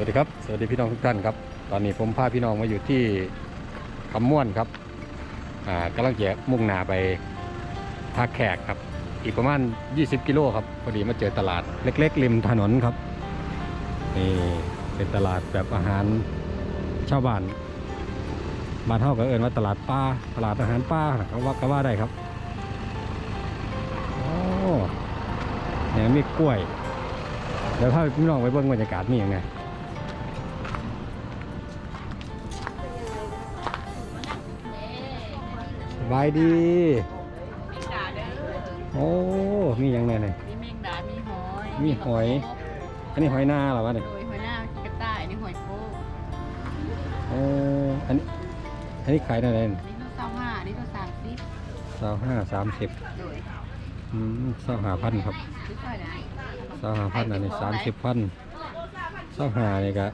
วัสดีครับ สวัสดีพี่น้องทุกท่านครับ ตอนนี้ผมพาพี่น้องมาอยู่ที่คำม่วนครับ อ่ากำลังจะมุ่งหน้าไปท่าแขกครับ อีกประมาณ 20 กิโลครับ พอดีมาเจอตลาดเล็ก ๆ ริมถนนครับ นี่เป็นตลาดแบบอาหารชาวบ้านมานเท่ากับเอิญว่าตลาดป้าตลาดอาหารป้าก็ว่าก็ว่าได้ครับโอ้เนี่ยมีกล้วยเดี๋ยวพาพี่น้องไปเบิ่งบรรยากาศมีอย่างไง บายดีแมงดาเด้อโอ้ มีอย่างไงเนี่ยมีแมงดา มีหอย มีหอย อันนี้หอยนาเหรอวะเนี่ยโดยหอยหน้ากระต่ายนี่หอยโป้โอ้อันนี้ อันนี้ขายได้เลยอันนี้ตัวเศร้าห้าอันนี้ตัวสามสิบสาวห้าสามสิบโดยอืมสาวหาพันครับซื้อซอยไหนสาวหาพันอันนี้สามสิบพันสาวหานี่ก็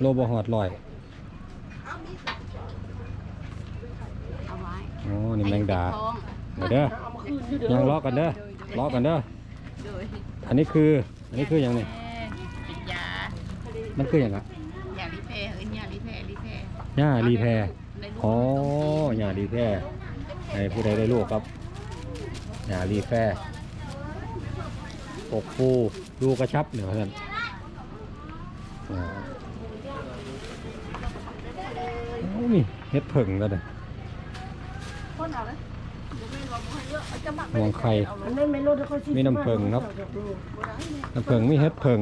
โลบหอดลอย เอาไว้ โอ้นี่แมงดาท้องเดี๋ยวเด้อยังล้อกันเด้อล้อกันเด้อโดยอันนี้คืออันนี้คืออย่างนี้แม่เป็นยามันคืออย่างไรยาลิเพเอ้ยยาลิเพลิเพหญ้ารีแพรได้ลูกอ๋อหญ้ารีแพรในผู้ใดได้ลูกครับหญ้ารีแพรปกฟูลูกกระชับเนี่ยท่านอ่าโอ้นี่เฮ็ดผึ่งแล้วเนี่ย มองไข่มีน้ำผึ้งครับน้ำผึ่งมีเฮ็ดผึ่ง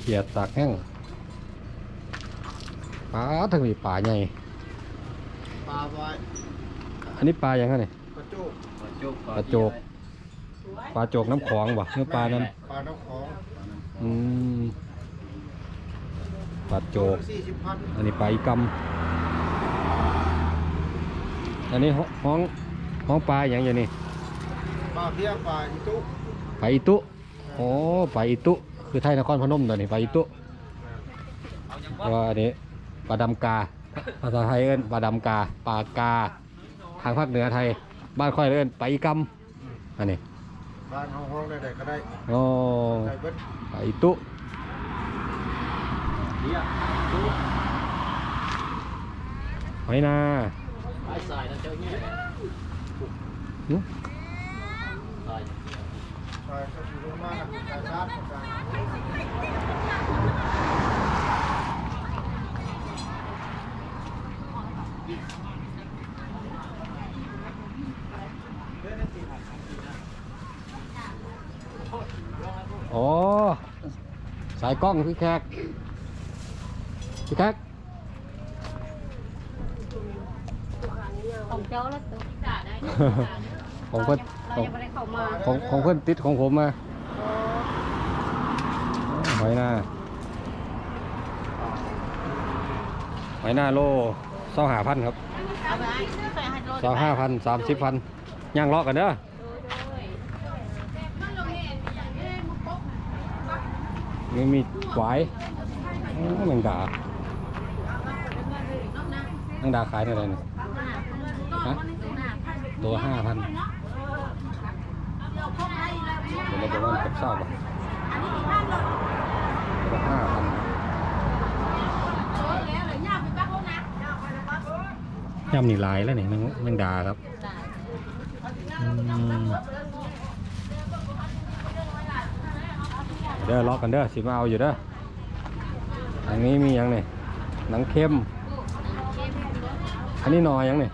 เขียดตากแห้งปลาถึงมีปลาใหญ่ ปลาไว้อันนี้ปลาอย่างไรนี่ปลาจุกปลาโจก ปลาโจกน้ำของบ่เนื้อปลานั้น ปลาน้ำของ อืม ปลาโจกสี่สิบพันอันนี้ปลาอีกำอันนี้ห้องห้องปลาอย่างอย่างนี้ปลาเพี้ยปลาอีตุปลาอีตุโอ้ปลาอีตุคือไทยนครพนมตัวนี้ปลาอีตุเพราะว่าอันนี้ปลาดำกาภาษาไทยเอิ้นปลาดำกาปลากา ทางภาคเหนือไทย บ้านค่อยเอิ้นปลาอีกำอันนี้บ้านห้องห้องใดๆก็ได้โอ้ได้เบิดปลาอีตุเพี้ยตุ หอยนาไม่นเจ้าเนี่ยหึสายสายก็อยู่ลงมานะโอ้สายกล้องพี่แขก พี่แขกของเจ้าแล้วตัวด่าได้ของเพื่อนเรายังไม่ได้เข้ามาของของเพื่อนติดของผมมาหอยหน้าหอยหน้าโลเศร้าหาพันครับเอาไปใส่ให้รถเศร้าห้าพันสามสิบพันย่างเลาะกันเด้อนี่มีหวายโอ้แมงดา แมงดาขายเท่าไหร่เนี่ยฮะตัวห้าพันเดี๋ยวเราจะว่ากับเศร้าป่ะตัวห้าพันย่ำนี่หลายแล้วนี่แมงแมงดาครับเด้อล็อกกันเด้อสิมาเอาอยู่เด้ออันนี้มีหยังนี่หนังเค็ม อันนี้หนอหยังนี่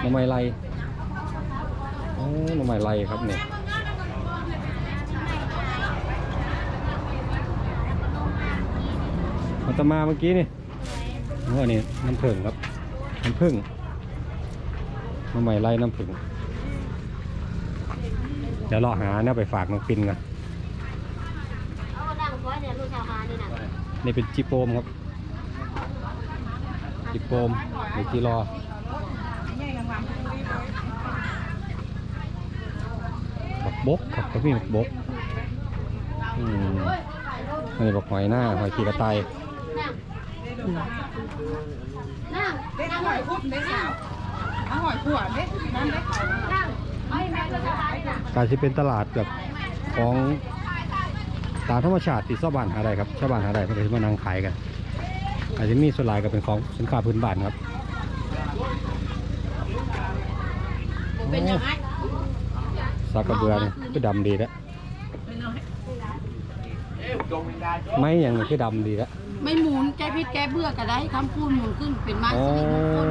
หน่อไม้ไรโอ้หน่อไม้ไรครับนี่มันจะมาเมื่อกี้นี่โอ้อันนี้น้ำผึ้งครับ น้ำผึ้งน้ำใหม่ไล่น้ำผึ้งเดี๋ยวเราหาเนี่ยไปฝากน้องปินกันเอาดังก้อยเนี่ยลูกชาวฮานี่นะนี่เป็นจิโปมครับ จิโปมหรือจีรอบักบกครับก็มีบักบกอืมอันนี้บักหอยหน้าหอยขีกระต่ายนั่งเด็กหอยพุดเด็กสาวหอยขวดเด็กนั่นเด็กนั่งไอ้แม่กชาวฮานี่นะการเป็นตลาดแบบของตามธรรมชาติที่ชาวบ้านหาได้ครับชาวบ้านหาได้เพื่อที่มานั่งขายกัน อาจจะมีส่วนหลายก็เป็นของสินค้าพื้นบ้านครับเป็นยังไงซากกระเบือนี่คือดำดีแล้วเป็นยังไงไม้อย่างนี้คือดำดีแล้วไม่หมุนแก้พิษแก้เบื่อก็ได้คำพูดหมุนขึ้นเป็นไม้โอ้สิริมงคล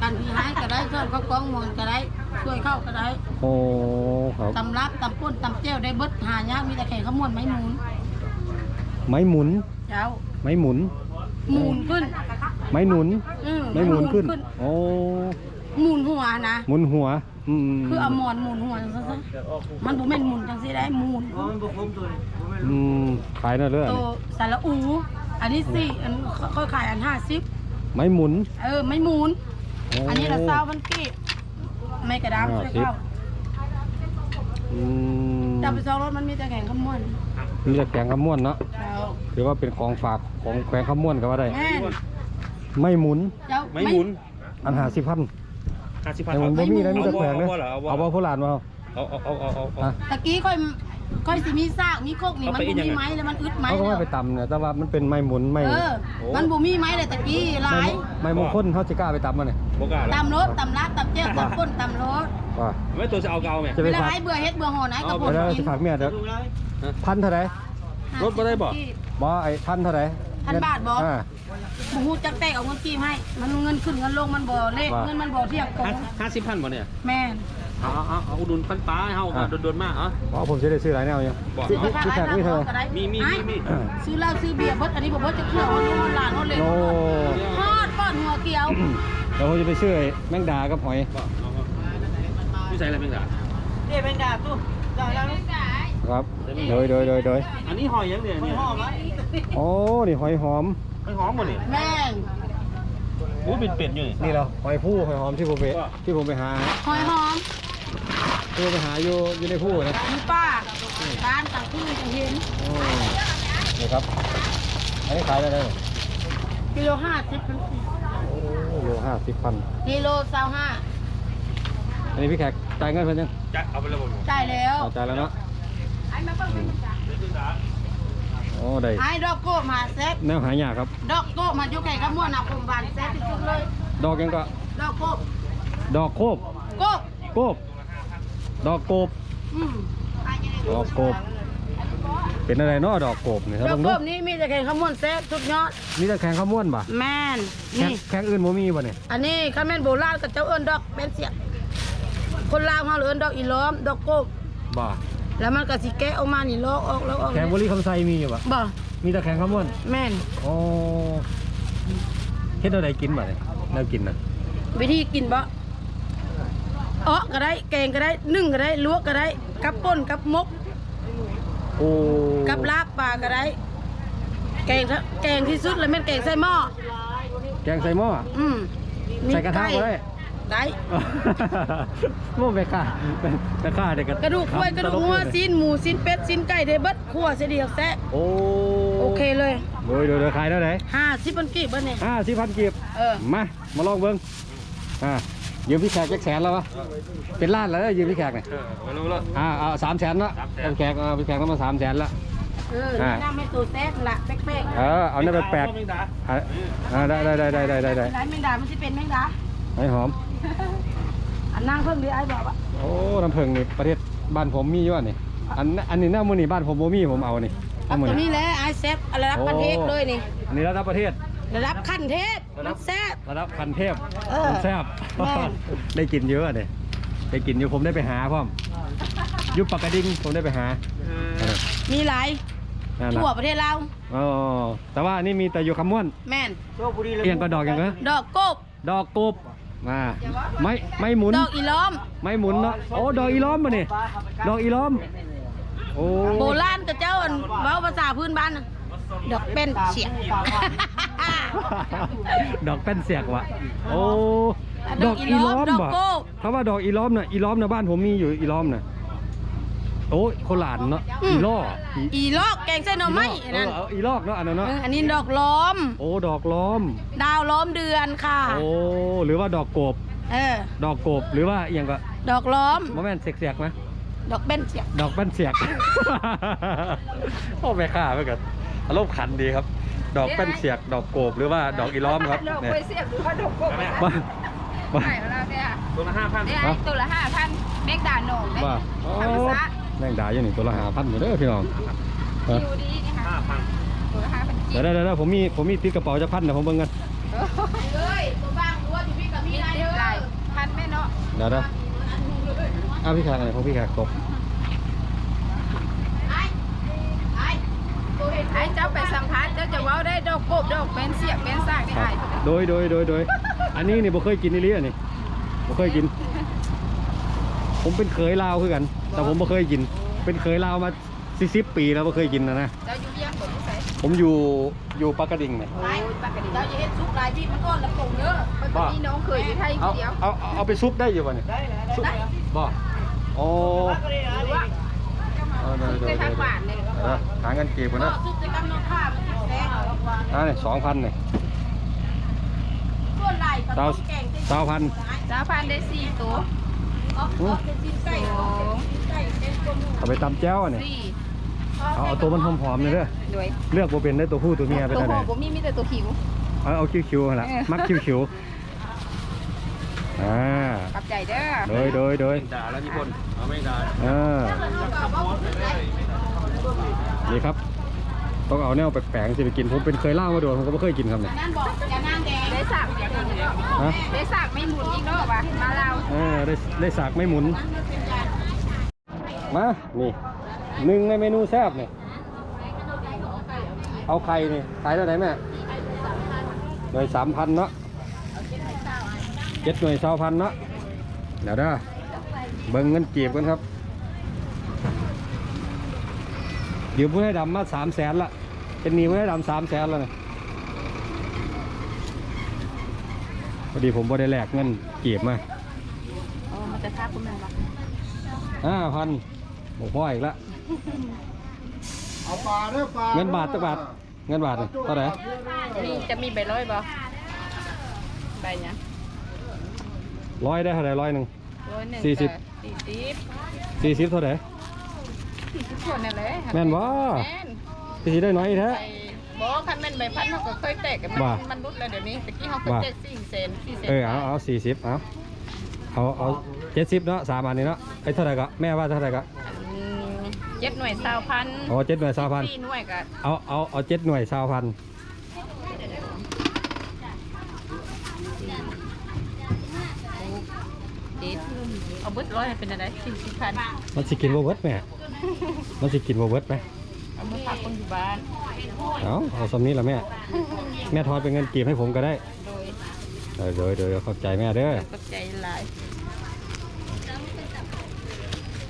การพี่หายก็ได้ช่วยเขากองมนก็ได้ช่วยเข้าก็ได้โอ้ครับตำรับตำป้นตำเจ้วได้เบิดหายากมีแต่แข่งขมวนไม้หมุน ไม้หมุนเจ้า ไม้หมุน หมุนขึ้น ไม้หนุน อืมไม้หมุนขึ้น โอ้ หมุนหัวนะหมุนหัว อืมคือเอาหมอนหมุนหัวจังซั่นๆมันบ่แม่นหมุนจังซี่ได้หมุนอืมขายน่าเลือดโตสาระอู อันนี้สี่อันเขาขายอันห้าสิบไม้หมุนเออไม่หมุน โอันนี้ละเศร้าพันกีบไม่กระดามช่วยเข้าอืมจะไปซองรถมันมีแต่แข่งขมวน มีแต่แกงขม้วนเนาะเจ้าหรือว่าเป็นของฝากของแขวงขม้วนก็ว่าได้ แม่นไม่หมุน เจ้าไม่หมุนอันหาสิพันห้าสิบพันแต่มันบ่มีนะมีแต่แขวงเลยเอาบ่เอาบ่เอาบ่โคราชมาเอา เอาเอาเอาเอาเอาเอาฮะตะกี้ค่อยค่อยสิมีซากมีโคกนี่เอามันไปบ่อีกยังมีไงไม้แล้วมันอึดไม้เขาก็แล้ว่าวไปตำเนี่ยแต่ว่ามันเป็นไม้หมุนไม้เออมันบ่มีไม้เลยตะกี้หลาไม้ยไม้มงคลเขาสิกล้าไปตำมันเนี่ยโบกล้าแล้วตำรถตำลาดตำเจ้าตำป้นตำรถ ว่าไม่ตัวจะเอาเกาไหมจะไปเวลาฝากให้เบื่อเฮ็ดเบื่อหอนะกับผเดี๋มยวเรากิจะนฝากเมียเดี๋ยวฮะพันเท่าไหร่รถบ่ได้บ่บ่ไอ้พันเท่าไหร่พันบาทบ่อ่าบ่ฮู้จักแตกเอาเงินกี้ให้ มันเงินขึ้นเงินลงมันบ่เลขว่า เงินมันบ่เทียบกันห้าสิบพันบ่เนี่ยแม่น เอาเอาเอาเอาอุดหนุนพันป้าให้เฮาอะ โดนๆมากเหรอเพราะผมจะได้ซื้อหลายแนวอยู่บอกพี่ซื้อพี่แขกนี่เธอก็ได้มีมีมีมีซื้อเหล้าซื้อเบียร์เบิดอันนี้บ่เบิดจะเครื่องเอาลงหลานเอาเลยโอ้ทอดป้อนหัวเกียว เดี๋ยวผมจะไปซื้อไอ้แมงดากับหอย บอก เอาเอาพี่ใส่อะไรเป็นด่าครับ โดยโดยโดยโดยอันนี้หอยยังเนี่ยเนี่ยโอ้นี่หอยหอมหอยหอมบ่เนี่ยแม่นโอ้เป็นเป็ดอยู่นี่นี่เหราหอยผู้หอยหอมที่ผมไปที่ผมไปหาหอยหอมที่ผมไปหาอยู่อยู่ในผู้นะมีป้าร้านต่างที่จะเห็นโอ้นี่ครับอันนี้ขายได้เลยกิโล50พันโอ้โลห้าสิบพันกิโล25อันนี้พี่แขก จ่ายเงินเพิ่นยังจะเอาไปแล้วบ่จ่ายแล้วเอาจ่ายแล้วเนาะโอ้ได้ไอ้ดอกโก้มาแซ่บแนวหายากครับ ดอกโก้มาอยู่ไก่ขมวนนะผมหวานแซ่บที่สุดเลย ดอกยังก็ ดอกโก้ดอกโคบโก้โกบดอกโกบอืมดอกโกบ เป็นอะไรเนาะดอกโกบนี่ครับดอกเบิ่งโก้ดูนี้มีแต่ไก่ขมวนแซ่บสุดยอดมีแต่แข่งข้าวม้วนป่ะแม่นแข่งนี่ แข่งอื่นบ่มีป่ะเนี่ยอันนี้ข้าแม่นโบราณกับเจ้าเอิ้นดอกเป็นเสียง คนลาวเขาเอิ้นดอกอีล้อม ดอกโก้บ่แล้วมันก็สิแกะออกมานี่ลอกออกแล้วออกแข่งบุรีคำไซมีอยู่ป่ะบ่มีแต่แข่งข้าวม้วนแม่นโอ้เฮ็ดเอาไดกินป่ะเนี่ยแนวกินนะวิธีกินบ่เอ้อก็ได้แกงก็ได้นึ่งก็ได้ลวกก็ได้กับป่นกับมกโอ้กับลาบปลาก็ได้แกงทะแกงที่สุดแล้วแม่นแกงใส่หม้อแกงใส่หม้ออืมใส่กระทะมีก็ได้ ได้โม่ไปค่ะไปค่ะเด็กกระดูกกล้วยกระดูกงัวซีนหมูซีนเป็ดซีนไก่ได้เบิดคั่วเสียเดียวแซะโอ้โอเคเลยโดยโดยโดยขายเท่าไหร่ห้าสิบปันกี่เบิดเนี่ยห้าสิบพันกีบเออมามาลองเบิ้งอ่ายืมพี่แขกจักแสนแล้ววะเป็นล้านแล้วยืมพี่แขกเนี่ยเออเอาแล้วแล้วอ่าเอาสามแสนละสามแสนพี่แขกเอาพี่แขกต้องมาสามแสนละเอออ่าน้ำไม่ตัวแซะละเป๊กเออเอาเนี่ยไปแปลกแมงดาอ่าอ่าได้ได้ได้ได้ได้ได้ได้ๆไรแมงดามันจะเป็นแมงดาไอ้หอม อันนั่งเพิ่งดีไอ้บอกว่าโอ้น้ำผึ้งนี่ประเทศบ้านผมมีอยู่อันนี่อันอันนี้หน้ามือนี่บ้านผมบ่มีผมเอานี่เอามื้อตัวนี้แหละไอ้แซบระดับประเทศเลยนี่อันนี้ระดับประเทศ ระดับขั้นเทพมันแซบระดับคันเทพเออมันแซ่บ แม่น ได้กินเยอะเลยได้กินอยู่ผมได้ไปหาพร้อมอยุบปากกระดิ่งผมได้ไปหามีหลายนั่นทั่วล่ะประเทศเราวอ๋อแต่ว่าอันนี่มีแต่อยู่คำม่วนแม่นเอียงก็ดอกอย่างเงี้ยดอกกบดอกกบ มาไม่ไม่หมุน ดอกอีล้อม ไม่หมุนเนาะโอ้ดอกอีล้อมมาเนี่ยดอกอีล้อมโอ้โบราณกับเจ้าอันเว้าภาษาพื้นบ้านน่ะดอกเป็นเฉียง ดอกเป็นเสียกวะโอ้ดอกอีล้อมดอกโก้ ถ้าว่าดอกอีล้อมน่ะอีล้อมน่ะบ้านผมมีอยู่อีล้อมน่ะ โอ้ยโคราชเนาะอีล้ออีอีลอกแกงเส้นหน่อไม้อันเอนั่นอเอาอีลอกเนาะอันนั้นเนาะเอออันนี้ดอกล้อม โอ้ดอกล้อม ดาวล้อมเดือนค่ะ โอ้หรือว่าดอกกบ เออ ดอกโกบหรือว่าอหยังก็ดอกล้อมโมแมนเสียกๆไหมดอกเบนเสียดอกบ้านเสียก โอ้แม่ค่าเพื่อนกันอารมณ์ขันดีครับ ดอกบ้านเสียก ดอกโกบหรือว่าดอกอีล้อมครับดอกเนี่ยกล้วยเสียบหรือว่าดอกกบว่าว่าใช่ของเราเนี่ยตัวละห้าพันเนี่ยไอ้ตัวละห้าพันเมกดาโหนงได้ว่าโอ้ธรรมชาติ แมงดาอยู่นี่ตัวละหาพันอยู่เด้อพี่น้องเออคิวดีนี่ค่ะห้าพันตัวละห้าพันกีเดี๋ยวเดี๋ยวเดี๋ยวผมมีผมมีติดกระเป๋าจะพันเดี๋ยวผมเบิ่งกันเลยตัวบ้างตัวที่พี่กับมีพี่ได้ติเด้ดอลายพันแม่เนาะเดี๋ยวเดี๋ยวอ้าวพี่แขกอะไรของพี่แขกตกไอ้ไอ้ตัวเห็นไอ้เจ้าไปสัมภาษณ์เจ้าจะเว้าได้ดอกกบดอกเป็นเสียบเป็นซากได้ครับไอ้โดยโดยโดยโดยอันนี้นี่บ่เคยกินนี่ลิอันนี้บ่เคยกิน ผมเป็นเคยลาวคือกัน แต่ผมบ่เคยกิน เป็นเคยลาวมา40ปีแล้วบ่เคยกินนะนะเจ้าอยู่เยี่ยมกว่าที่ใส่ผมอยู่อยู่ปากกระดิ่งเนี่ยโอ้ยปากกติเราจะเห็นซุกลายพี่มันก้อนลำโพงเด้อมันก็มีน้องเคยอยู่ไทยเอาเดียวเอาเอาเอาไปซุปได้อยู่ป่ะเนี่ยซุปบ่โอ้หรือว่าเออเดี๋ยวเคเดี๋ยยวทางเดี๋ยวหวานเลยเออหาเงินเก็บก่อนก็นะซุกจะกำนองข้าวมันแซ่บอ่าเนี่ยสองพันเนี่ยส่วนลายก็ต้องแกงสาวพันจ้าพันได้สี่ตัวอ๋อ เอาไปตำแจ้วเนี่ยสี่เอาเอาตัวมันหอมๆเลยเด้อด้วยเลือกโบเป็นได้ตัวผู้ตัวเมียไปตัวเท่าไร่วผมมีมีแต่ตัวขิว เอาเอาคิวๆหั่นละเออ มักคิ้วๆอ่าขับใจเด้อโดยโดยโดยด่าแล้วมีคนเอาไม่ด่าเออ นี่ครับ ต้องเอาแนวแปลกๆสิไปกินผมเป็นเคยเล่ามาโดนผมก็ไม่เคยกินครับเนี่ยนั่นบอกอย่านั่งแดงได้สากอย่างนี้ฮะได้สากไม่หมุนอีกรอบอะมาเราเออได้ได้สากไม่หมุน มา นี่หนึ่งในเมนูแซ่บเนี่ยเอาไข่นี่ขายเท่าไหร่แม่หน่วยสามพันเนาะเจ็ดหน่วยสามพันเนาะเดี๋ยวเด้อเบิ่งเงินเก็บกันครับเดี๋ ยวผู้ให้ดำมาสามแสนละเป็นหนี้ผู้ให้ดำสามแสนแล้วเนี่ยพอดีผมบ่ได้แลกเงินเก็บมาอ๋อมันจะทักคุณแม่ปะห้าพันโอ้พ่ออีกละเอาปลาเด้อปลาเงินบาทตักบาทเงินบาทนี่เท่าไหร่มีจะมีใบร้อยบ่ใบเนี้ยร้อยได้เท่าไหร่ร้อยหนึ่งร้อยหนึ่งสี่สิบสี่สิบสี่สิบเท่าไหร่ สี่สิบคนนั่นแหละแม่นบ่ แม่นสี่สิบได้น้อยอีกแท้ ไปบอกคันแม่นใบพันเขาก็เคยแตกกันมันว่ามันรุดแล้วเดี๋ยวนี้ตะกี้เขาเคยว่า แตกสี่เซนสี่เซนเออเอาเอาสี่สิบเอาเอาเอาเจ็ดสิบเนาะสามอันนี้เนาะไอ้เท่าไหร่ก็แม่ว่าเท่าไหร่ก็อืมเจ็ดหน่วยสาวพันอ๋อเจ็ดหน่วยสามพันสี่หน่วยก็เอาเอาเอาเจ็ดหน่วยสามพันเจ็ดเอาเบิดร้อยให้เป็นอะไรสี่สิบพันมันสิกินบ่เวิร์ดแม่ มันสิกินบ่เวิร์ดไหมเอามาฝากคนอยู่บ้านเอาเอาสำนี้ละแม่ แม่ทอนเป็นเงินกีบให้ผมก็ได้โดยเดี๋ยวเดี๋ยวเดี๋ยวเข้าใจแม่เด้อ ตกใจหลาย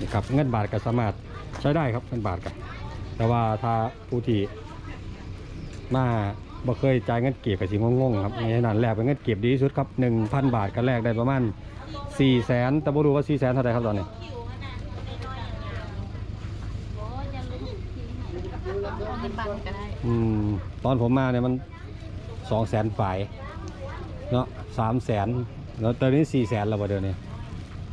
นี่ครับเงินบาทก็สามารถใช้ได้ครับเงินบาทกันแต่ว่าถ้าผู้ที่มาบ่เคยจ่ายเงินเก็บก็สิงงๆครับในนั้นแลกเป็นเงินเก็บดีที่สุดครับ1,000 บาทก็แลกได้ประมาณ4แสนแต่บ่รู้ว่า4แสนเท่าไหร่ครับตอนนี้ ที่บ้านก็ได้อืมตอนผมมาเนี่ยมัน2แสนฝ่ายเนาะ3แสนแล้วตอนนี้4แสนแล้วบ่เดี๋ยวนี้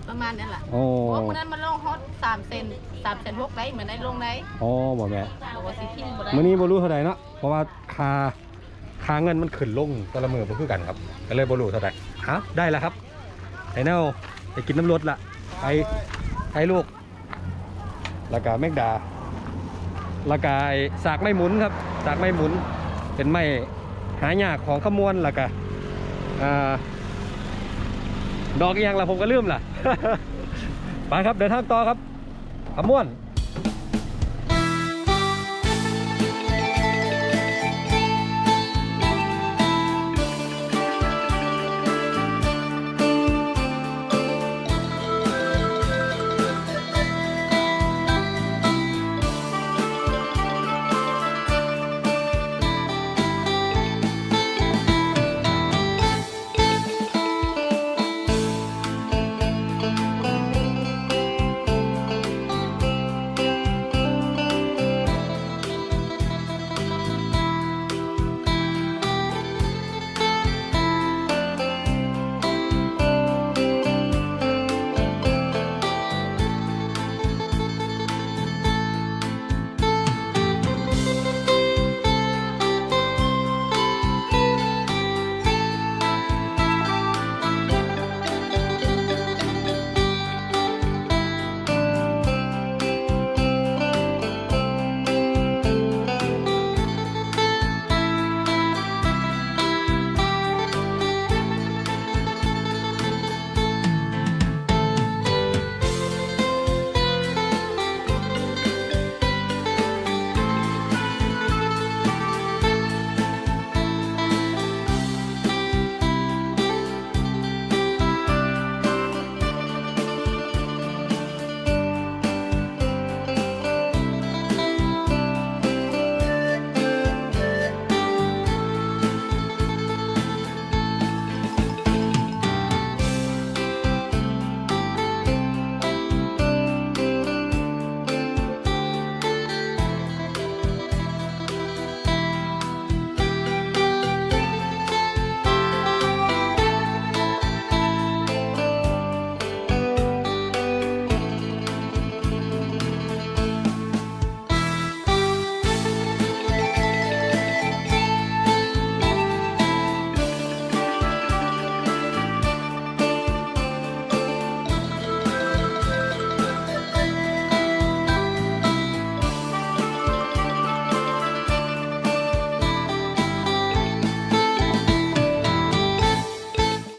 ประมาณนั้นแหละโอ้เพราะวันนั้นมันลงฮอตสามเซนสามเซนหกได้เหมือนได้ลงได้โอ้บ่แม่บอกว่าสิทิ้งบ่ได้มื้อนี้บ่รู้เท่าใดเนาะเพราะว่าค่าค่าเงินมันขึ้นลงแต่ละมื้อบ่คือกันครับก็เลยบ่รู้เท่าใดฮะได้แล้วครับไอ้แนวไปกินน้ำรสละไปไปลูกแล้วก็แมงดาและกายสากไม่หมุนครับสากไม่หมุน เป็นไม้หายากของขมวนละกะดอกอีหยังล่ะผมก็ลืมล่ะ ไปครับเดินทางต่อครับขมวน